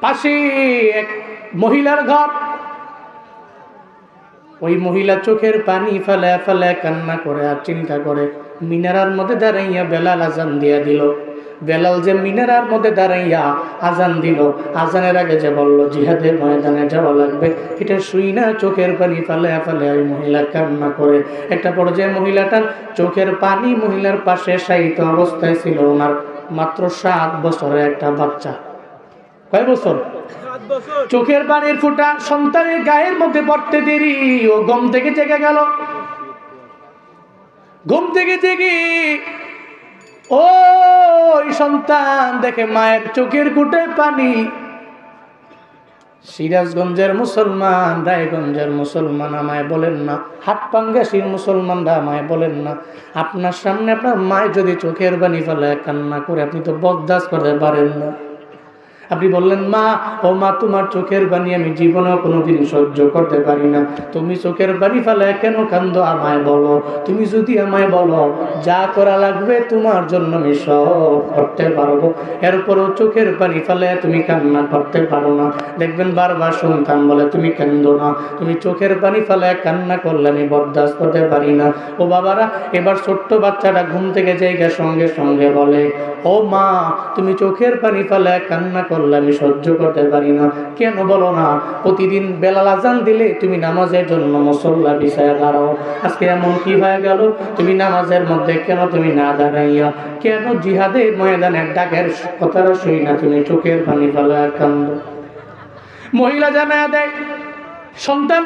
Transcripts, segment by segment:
পাশে এক মহিলার ঘর। ওই মহিলা চোখের পানি ফেলে ফেলে কান্না করে আর চিন্তা করে। মিনারার মধ্যে দাঁড়াইয়া বেলাল আজান দিয়া দিল। বেলাল যে মিনারার মধ্যে দাঁড়াইয়া আজান দিল, আজানের আগে যে বলল, জিহাদের ময়দানে যাওয়া লাগবে। এটা শুই না চোখের পানি ফেলে ফেলে ওই মহিলা কান্না করে। একটা পর্যায়ে মহিলাটার চোখের পানি মহিলার পাশে সাহিত্য অবস্থায় ছিল। ওনার মাত্র সাত বছরের একটা বাচ্চা। কয় বছর? চোখের পানির ফুটা সন্তানের গায়ের মধ্যে পড়তে দেরি ও গম থেকে জেগে গেল। ঘুম থেকে জেগে ওই সন্তান দেখে মায়ের চোখের কুটে পানি। সিরাজগঞ্জের মুসলমান রায়গঞ্জের মুসলমান আমায় বলেন না। হাট পাঙ্গাসির মুসলমানরা আমায় বলেন না। আপনার সামনে আপনার মায় যদি চোখের পানি ফেলে কান্না করে আপনি তো বরদাস্ত করতে পারেন না। আপনি বললেন, মা, ও মা, তোমার চোখের বাণী আমি জীবনেও কোনোদিন সহ্য করতে পারি না। তুমি চোখের বাণী ফেলে কেন কান্দ আমায় বলো। তুমি যদি আমায় বলো, যা করা লাগবে তোমার জন্য আমি সব করতে পারব। এরপরও চোখের পানি ফেলে তুমি কান্না করতে পারো না। দেখবেন বারবার সন্তান বলে, তুমি কান্দো না। তুমি চোখের পানি ফেলে কান্না করলে আমি বরদাস্ত করতে পারি না। ও বাবারা, এবার ছোট্ট বাচ্চাটা ঘুম থেকে জায়গা সঙ্গে সঙ্গে বলে, ও মা, তুমি চোখের পানি ফেলে কান্না করলে আমি সহ্য করতে পারি না। কেন বলো না? প্রতিদিন বেলাল আজান দিলে তুমি নামাজের জন্য মুসল্লা বিষয়ে দাঁড়াও। আজকে এমন কি হয়ে গেল? তুমি নামাজের মধ্যে কেন তুমি না দাঁড়াইয়া? কেন জিহাদের ময়দানের ডাকের কথাটা শুই না? তুমি চোখের পানি ফেলে কান্দ। মহিলা জানা দেয়, সন্তান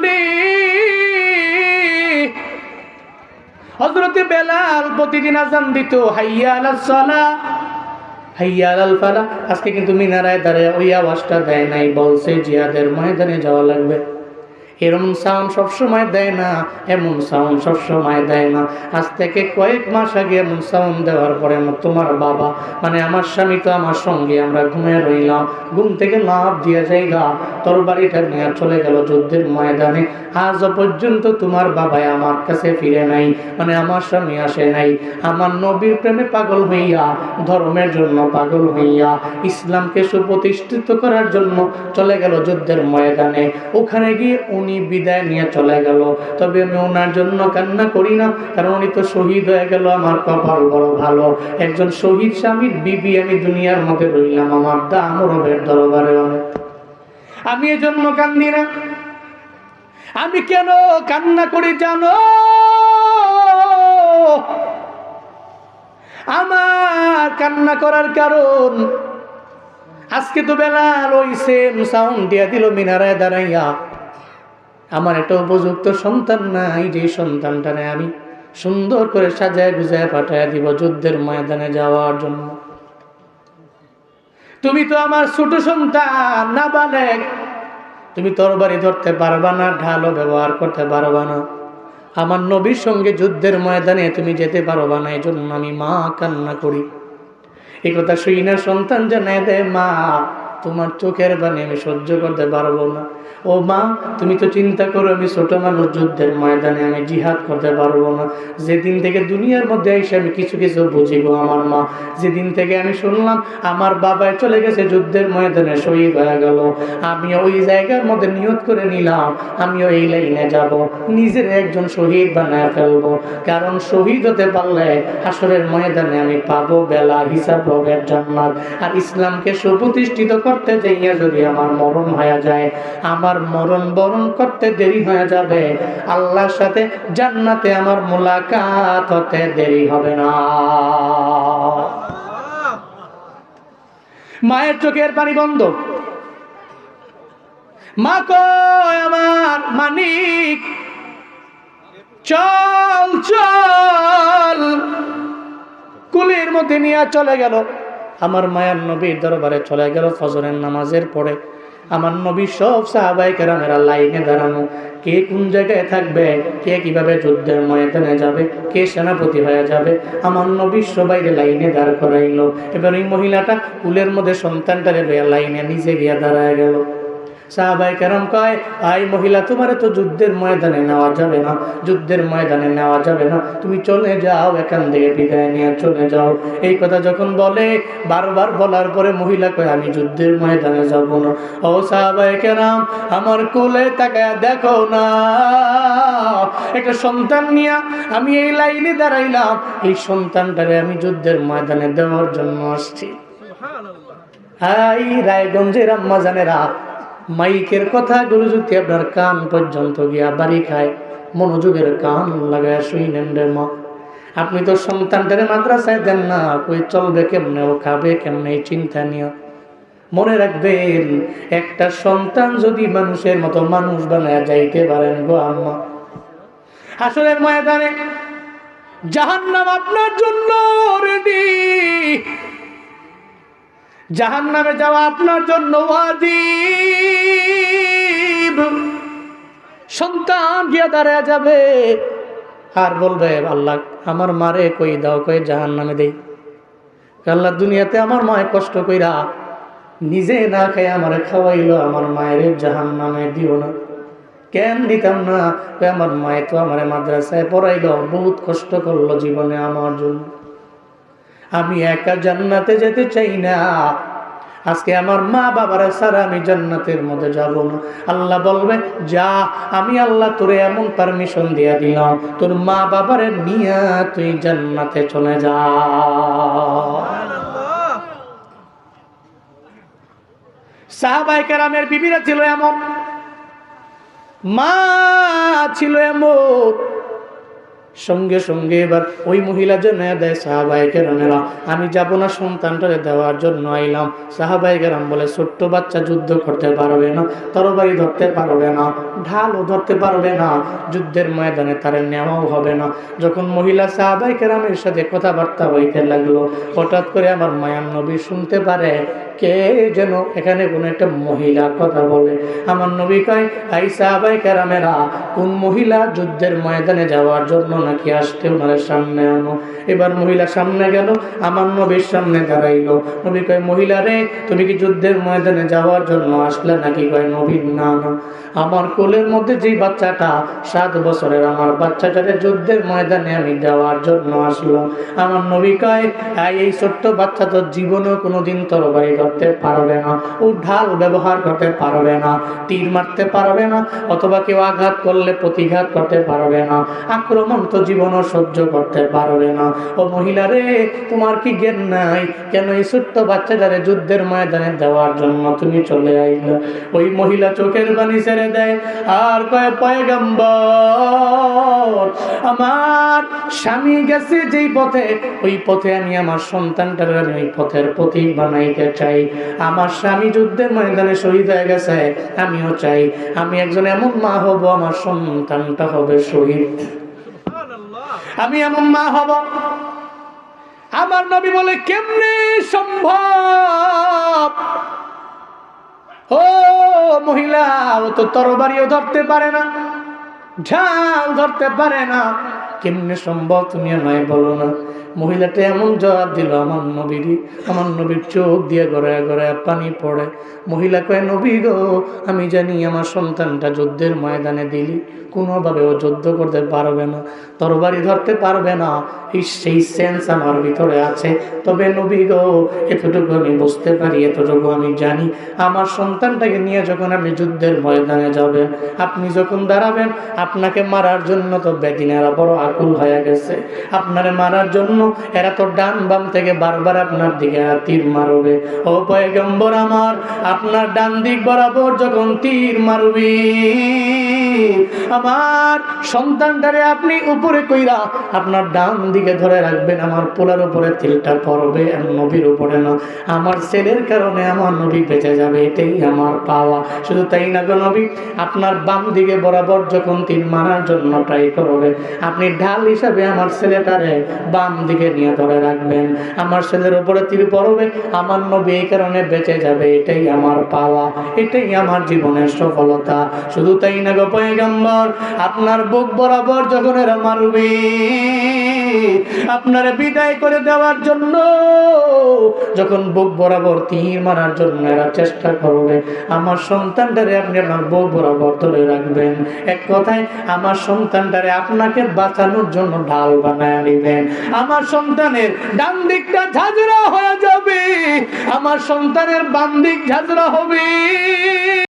হজরতে বেলাল প্রতিদিন আজান দিত হাইয়া আলাল সালা আল ফালা। আজকে কিন্তু মিনারায় দাঁড়ায় ওই আওয়াজটা দেয় নাই, বলছে জিহাদের ময়দানে যাওয়া লাগবে। এরকম সাউন্ড সবসময় দেয় না, এমন সাউন্ড সবসময় দেয় না। আজ থেকে কয়েক মাস আগে এমন সাউন্ড দেওয়ার পরে তোমার বাবা মানে আমার স্বামী তো আমার সঙ্গে, আমরা ঘুমিয়ে রইলাম। ঘুম থেকে লাভ দিয়ে যাইগা তোর বাড়িটা নিয়ে চলে গেল যুদ্ধের ময়দানে। আজ পর্যন্ত তোমার বাবাই আমার কাছে ফিরে নাই মানে আমার স্বামী আসে নাই। আমার নবীর প্রেমে পাগল হইয়া, ধর্মের জন্য পাগল হইয়া, ইসলামকে সুপ্রতিষ্ঠিত করার জন্য চলে গেল যুদ্ধের ময়দানে। ওখানে গিয়ে উনি বিদায় নিয়ে চলে গেল। তবে আমি ওনার জন্য কান্না করি না, কারণ উনি তো শহীদ হয়ে গেল, আমার কপাল বড় ভালো। একজন শহীদ স্বামীর বিবি, আমি দুনিয়ার মধ্যে রইলাম, আমার দাম রবের দরবারে অনেক। আমি এজন্য কান্দি না। আমি কেন কান্না করি জানো? আমার কান্না করার কারণ, আজকে তো বেলা সেম সাউন্ড দিয়া দিল মিনারায় দাঁড়াইয়া। আমার একটা উপযুক্ত সন্তান নাই যে সন্তানটারে আমি সুন্দর করে সাজায় গুজায় পাঠায় দিব যুদ্ধের ময়দানে যাওয়ার জন্য। তুমি তো আমার ছোট সন্তান না বালেক তুমি তরবারি ধরতে পারবা না, ঢালও ব্যবহার করতে পারবা না। আমার নবীর সঙ্গে যুদ্ধের ময়দানে তুমি যেতে পারবা না এই জন্য আমি মা কান্না করি। এই কথা শুই না, সন্তান জানায় দেয় মা। তোমার চোখের বাণী আমি সহ্য করতে পারব না। ও মা, তুমি তো চিন্তা করো আমি ছোট মানুষ, যুদ্ধের ময়দানে আমি জিহাদ করতে পারব না। যেদিন থেকে দুনিয়ার মধ্যে এসে আমি কিছু কিছু বুঝিব আমার মা। যেদিন থেকে আমি শুনলাম আমার বাবায় চলে গেছে যুদ্ধের ময়দানে, শহীদ হয়ে গেল। আমি ওই জায়গার মধ্যে নিয়ত করে নিলাম। আমিও এই লাইনে যাব, নিজের একজন শহীদ বানায় ফেলব। কারণ শহীদ হতে পারলে আসরের ময়দানে আমি পাবো বেলা, হিসাব রবের জান্নাত। আর ইসলামকে সুপ্রতিষ্ঠিত করতে যাইয়া যদি আমার মরণ হয়ে যায়, আমার মরণ বরণ করতে দেরি হয়ে যাবে। আল্লাহর সাথে জান্নাতে আমার মোলাকাত হতে দেরি হবে না। মায়ের চোখের পানি বন্ধ। মা কয়, আমার মানিক, চল চল। কুলের মধ্যে নিয়ে চলে গেল। আমার মায়ার নবীর দরবারে চলে গেল ফজরের নামাজের পরে। আমার নবী সব সাহাবাই কেরামেরা লাইনে দাঁড়ানো। কে কোন জায়গায় থাকবে? কে কীভাবে যুদ্ধের ময়দানে যাবে? কে সেনাপতি হয়ে যাবে? আমার নবী সবাই লাইনে দাঁড় করাইল। এবার ওই মহিলাটা কুলের মধ্যে সন্তানটারে লাইনে নিজে গিয়া দাঁড়ায় গেল। সাহাবাই কেরম কয় আই মহিলা তোমার তো যুদ্ধের ময়দানে নেওয়া যাবে না যুদ্ধের ময়দানে নেওয়া যাবে না। তুমি চলে যাও এখান থেকে বিদায় নিয়ে চলে যাও। এই কথা যখন বলে বারবার বলার পরে মহিলা কয় আমি যুদ্ধের ময়দানে যাব না। ও সাহাবাই কেরাম আমার কোলে তাকায় দেখো না। একটা সন্তান নিয়ে আমি এই লাইনে দাঁড়াইলাম। এই সন্তানটারে আমি যুদ্ধের ময়দানে দেওয়ার জন্য আসছি। এই রায়গঞ্জের আম্মা জানেরা মাইকের কথাগুলো যদি আপনার কান পর্যন্ত গিয়া বাড়ি খায়, মনোযোগের কান লাগায় শুইনেন রে মা। আপনি তো সন্তানটারে মাদ্রাসায় দেন না, কই চলবে কেমনে, ও খাবে কেমনে চিন্তা নিয়ে। মনে রাখবেন, একটা সন্তান যদি মানুষের মতো মানুষ বানায় যাইতে পারেন গো আম্মা। আসলে ময়দানে জাহান্নাম আপনার জন্য রেডি জাহান নামে যাওয়া আপনার জন্য ওয়াজিব সন্তান গিয়া দাঁড়ায় যাবে। আর বলবে, আল্লাহ, আমার মারে কই দাও, কই জাহান নামে দেই আল্লাহ, দুনিয়াতে আমার মায় কষ্ট কইরা নিজে না খাই আমার খাওয়াইলো, আমার মায়ের জাহান নামে দিও না। কেন দিতাম না? আমার মায়ে তো আমার মাদ্রাসায় পড়াইলো, বহুত কষ্ট করল জীবনে আমার জন্য। আমি একা জান্নাতে যেতে চাই না। আজকে আমার মা বাবার ছাড়া আমি জান্নাতের মধ্যে যাব না। আল্লাহ বলবে, যা, আমি আল্লাহ তোরে এমন পারমিশন দিয়া দিলাম, তোর মা বাবারে নিয়ে তুই জান্নাতে চলে যা। সাহাবাই কেরামের বিবিরা ছিল এমন, মা ছিল এমন সঙ্গে সঙ্গে এবার ওই মহিলা জন্য দেয় সাহাবাই কেরামেরা, আমি যাব না সন্তানটারে দেওয়ার জন্য আইলাম। সাহাবাই কেরাম বলে, ছোট্ট বাচ্চা যুদ্ধ করতে পারবে না, তরবারি ধরতে পারবে না, ঢালও ধরতে পারবে না, যুদ্ধের ময়দানে তার নেওয়াও হবে না। যখন মহিলা সাহাবাই কেরামের সাথে কথাবার্তা হইতে লাগল, হঠাৎ করে আমার মায়ান নবী শুনতে পারে কে যেন এখানে কোনো একটা মহিলা কথা বলে? আমার নবী কয় আই সাহাবাই কেরামেরা কোন মহিলা যুদ্ধের ময়দানে যাওয়ার জন্য নাকি আসতে ওনার সামনে আনো? এবার মহিলা সামনে গেল আমার নবীর সামনে দাঁড়াইলো। নবী কয় মহিলা রে তুমি কি যুদ্ধের ময়দানে যাওয়ার জন্য আসলে নাকি? কয় নবী না না। আমার কোলের মধ্যে যেই বাচ্চাটা সাত বছরের আমার বাচ্চাটাকে যুদ্ধের ময়দানে আমি দেওয়ার জন্য আসলাম। আমার নবী কয় "আই, এই ছোট্ট বাচ্চা তো জীবনেও কোনোদিন তরবারি ধরতে পারবে না। ও ঢাল ব্যবহার করতে পারবে না। তীর মারতে পারবে না। অথবা কেউ আঘাত করলে প্রতিঘাত করতে পারবে না। আক্রমণ তো জীবনও সহ্য করতে পারবে না। ও মহিলা রে, তোমার কি জ্ঞান নাই? কেন এই ছোট্ট বাচ্চাটারে যুদ্ধের ময়দানে দেওয়ার জন্য তুমি চলে আইলে? ওই মহিলা চোখের বাণী ছেড়ে দেয়। আর কয় পয়গম্বর আমার স্বামী গেছে যেই পথে, ওই পথে আমি আমার সন্তানটার ওই পথের প্রতীক বানাইতে চাই। আমার স্বামী যুদ্ধের ময়দানে শহীদ হয়ে গেছে, আমিও চাই। আমি একজন এমন মা হব, আমার সন্তানটা হবে শহীদ। আমি এমন মা হব। আমার নবী বলে, কেমনে সম্ভব? ও মহিলা, ও তো তরবারিও ধরতে পারে না। ঝাল ধরতে পারে না। কেমনে সম্ভব তুমি নয় বলো না। মহিলাটা এমন জবাব দিল, আমার নবীর আমার নবীর চোখ দিয়ে গড়ায় গড়ায় পানি পড়ে। মহিলা কয়, নবী গো, আমি জানি আমার সন্তানটা যুদ্ধের ময়দানে দিলি। কোনোভাবে ও যুদ্ধ করতে পারবে না, তরবারি ধরতে পারবে না। এই সেই সেন্স আমার ভিতরে আছে। তবে নবী গো, এতটুকু আমি বুঝতে পারি, এতটুকু আমি জানি। আমার সন্তানটাকে নিয়ে যখন আপনি যুদ্ধের ময়দানে যাবেন, আপনি যখন দাঁড়াবেন, আপনাকে মারার জন্য তো বেদিনেরা বড় আকুল হয়ে গেছে। আপনারে মারার জন্য এরা তো ডান বাম থেকে বারবার আপনার দিকে তীর মারবে। ও পয়গম্বর আমার, আপনার ডান দিক বরাবর যখন তীর মারবি। আমার সন্তানটারে আপনি উপরে কইরা আপনার ডান দিকে ধরে রাখবেন, আমার পোলার উপরে তিলটা পড়বে নবীর উপরে না। আমার ছেলের কারণে আমার নবী বেঁচে যাবে, এটাই আমার পাওয়া। শুধু তাই না গো নবী, আপনার বাম দিকে বরাবর যখন তিন মারার জন্য ট্রাই করবে, আপনি ঢাল হিসাবে আমার ছেলেটারে বাম দিকে নিয়ে ধরে রাখবেন। আমার ছেলের উপরে তীর পড়বে, আমার নবী এই কারণে বেঁচে যাবে, এটাই আমার পাওয়া, এটাই আমার জীবনের সফলতা। শুধু তাই না গো পয়গম্বর, আপনার বুক বরাবর যখন এরা মারবে, আপনারা বিদায় করে দেওয়ার জন্য, যখন বুক বরাবর তীর মারার জন্য এরা চেষ্টা করবে, আমার সন্তানটারে আপনি আপনার বুক বরাবর ধরে রাখবেন। এক কথায়, আমার সন্তানটারে আপনাকে বাঁচানোর জন্য ঢাল বানায় নিবেন আমার সন্তানের ডান দিকটা ঝাঁঝরা হয়ে যাবে, আমার সন্তানের বাম দিক ঝাঁঝরা হবে।